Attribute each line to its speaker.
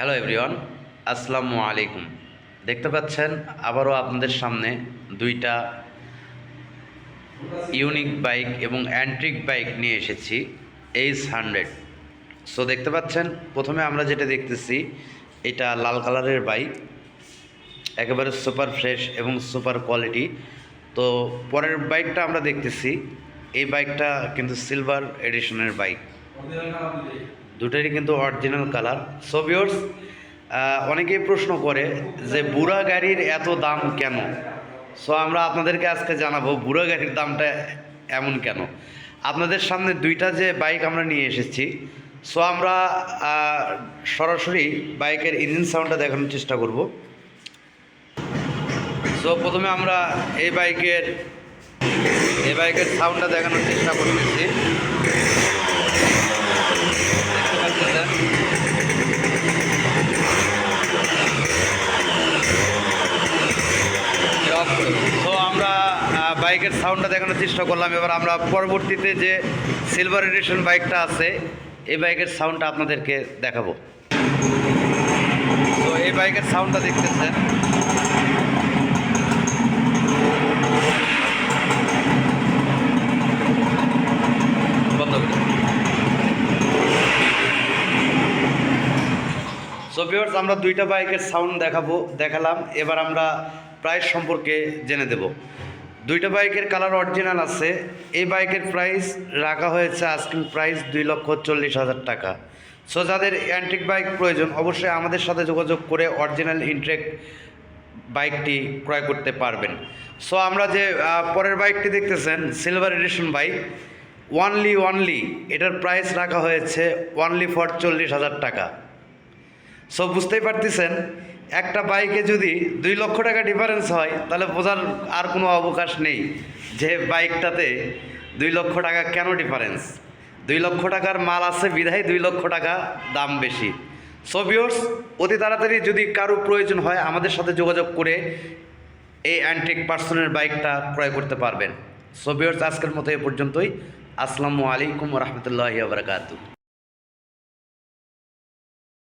Speaker 1: Hello everyone আসসালামু আলাইকুম দেখতে পাচ্ছেন, আবারও আপনাদের সামনে দুইটা ইউনিক বাইক এবং অ্যান্ট্রিক বাইক নিয়ে এসেছি এইচ হান্ড্রেড সো দেখতে পাচ্ছেন, প্রথমে আমরা যেটা দেখতেছি, এটা লাল কালারের বাইক একেবারে সুপার ফ্রেশ এবং সুপার কোয়ালিটি তো, পরের বাইকটা আমরা দেখতেছি, এই বাইকটা কিন্তু সিলভার এডিশনের বাইক দুটারই কিন্তু অরিজিনাল কালার সো ভিউয়ার্স অনেকেই প্রশ্ন করে যে বুড়া গাড়ির এত দাম কেন? সো আমরা আপনাদেরকে আজকে জানাব বুড়া গাড়ির দামটা এমন কেন? আপনাদের সামনে দুইটা যে বাইক আমরা নিয়ে এসেছি সো আমরা সরাসরি বাইকের ইঞ্জিন সাউন্ডটা দেখানোর চেষ্টা করব। সো প্রথমে আমরা এই বাইকের এই বাইকের সাউন্ডটা দেখানোর চেষ্টা করতেছি দেখতে পাচ্ছেন তো আমরা বাইকের সাউন্ডটা দেখানোর চেষ্টা করলাম। এবার আমরা পরবর্তীতে যে সিলভার এডিশন বাইকটা আছে, এই বাইকের সাউন্ডটা আপনাদেরকে দেখাবো। তো এই বাইকের সাউন্ডটা দেখতেছেন। সো ভিউয়ার্স আমরা দুইটা বাইকের সাউন্ড দেখাবো, দেখালাম। এবার আমরা প্রাইস সম্পর্কে জেনে দেব। দুইটা বাইকের কালার অরিজিনাল আছে। এই বাইকের প্রাইস রাখা হয়েছে আজকিং প্রাইস দুই লক্ষ চল্লিশ হাজার টাকা। সো যাদের অ্যান্টিক বাইক প্রয়োজন, অবশ্যই আমাদের সাথে যোগাযোগ করে অরিজিনাল ইন্ট্রেক বাইকটি ক্রয় করতে পারবেন। সো আমরা যে পরের বাইকটি দেখতেছেন silver edition bike only only এটার প্রাইস রাখা হয়েছে ওয়ানলি ফর চল্লিশ হাজার টাকা। সো বুঝতেই পারতেছেন একটা বাইকে যদি দুই লক্ষ টাকা ডিফারেন্স হয়, তাহলে বোঝার আর কোনো অবকাশ নেই যে বাইকটাতে দুই লক্ষ টাকা কেন ডিফারেন্স দুই লক্ষ টাকার মাল আছে, বিধায় দুই লক্ষ টাকা দাম বেশি। সো অতি তাড়াতাড়ি যদি কারও প্রয়োজন হয়, আমাদের সাথে যোগাযোগ করে এই অ্যান্টিক পার্সনের বাইকটা ক্রয় করতে পারবেন। সো আজকের মতো এ পর্যন্তই। আসসালামু আলাইকুম রহমতুল্লাহ বারকাতু